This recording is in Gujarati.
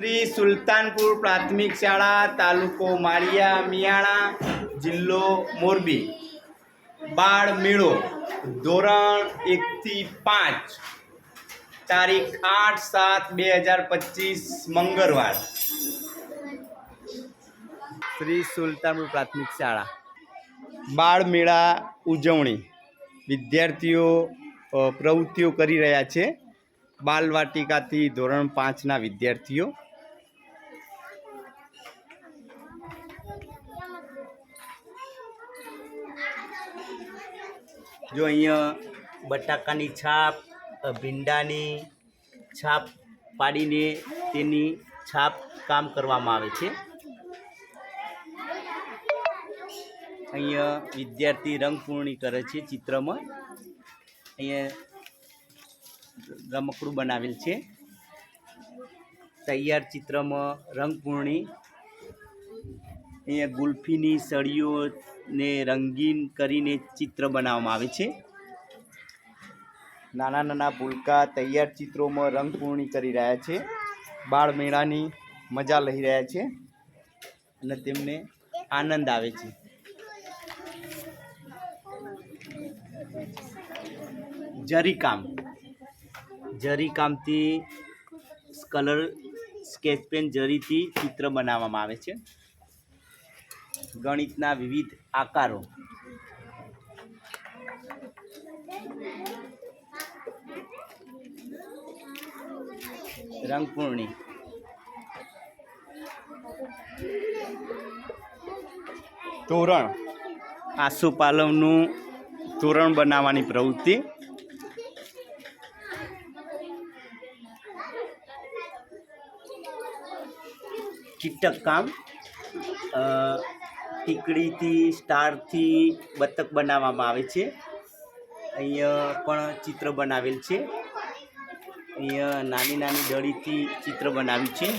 શ્રી સુલતાનપુર પ્રાથમિક શાળા, તાલુકો માળિયા, મિયાણા, જિલ્લો મોરબી. બાળ મેળો ધોરણ એકથી પાંચ, તારીખ આઠ સાત બે હજાર પચીસ, મંગળવાર. શ્રી સુલતાનપુર પ્રાથમિક શાળા. બાળ મેળા ઉજવણી. વિદ્યાર્થીઓ પ્રવૃત્તિઓ કરી રહ્યા છે. બાલવાટિકાથી ધોરણ પાંચના વિદ્યાર્થીઓ. જો અહીંયા બટાકાની છાપ ભીંડાની છાપ પાડીને તેની છાપ કામ કરવામાં આવે છે. અહીંયા વિદ્યાર્થી રંગપૂર્ણી કરે છે ચિત્રમાં. અહીંયા રમકડું બનાવેલ છે. તૈયાર ચિત્રમાં રંગપૂર્ણી અહીંયા ગુલ્ફીની સળીઓને રંગીન કરીને ચિત્ર બનાવવામાં આવે છે. નાના નાના ભૂલકા તૈયાર ચિત્રોમાં રંગપૂર્ણી કરી રહ્યા છે. બાળ મેળાની મજા લઈ રહ્યા છે અને તેમને આનંદ આવે છે. જરીકામ. જરીકામથી કલર સ્કેચ પેન જરીથી ચિત્ર બનાવવામાં આવે છે. ગણિતના વિવિધ આકારો. રંગપૂર્ણી. તોરણ આસુપાલવનું તોરણ બનાવવાની પ્રવૃત્તિ. કીટક કામ. ટીકડીથી, સ્ટારથી બતક બનાવવામાં આવે છે. અહીંયા પણ ચિત્ર બનાવેલ છે. અહીંયા નાની નાની દળીથી ચિત્ર બનાવ્યું છે.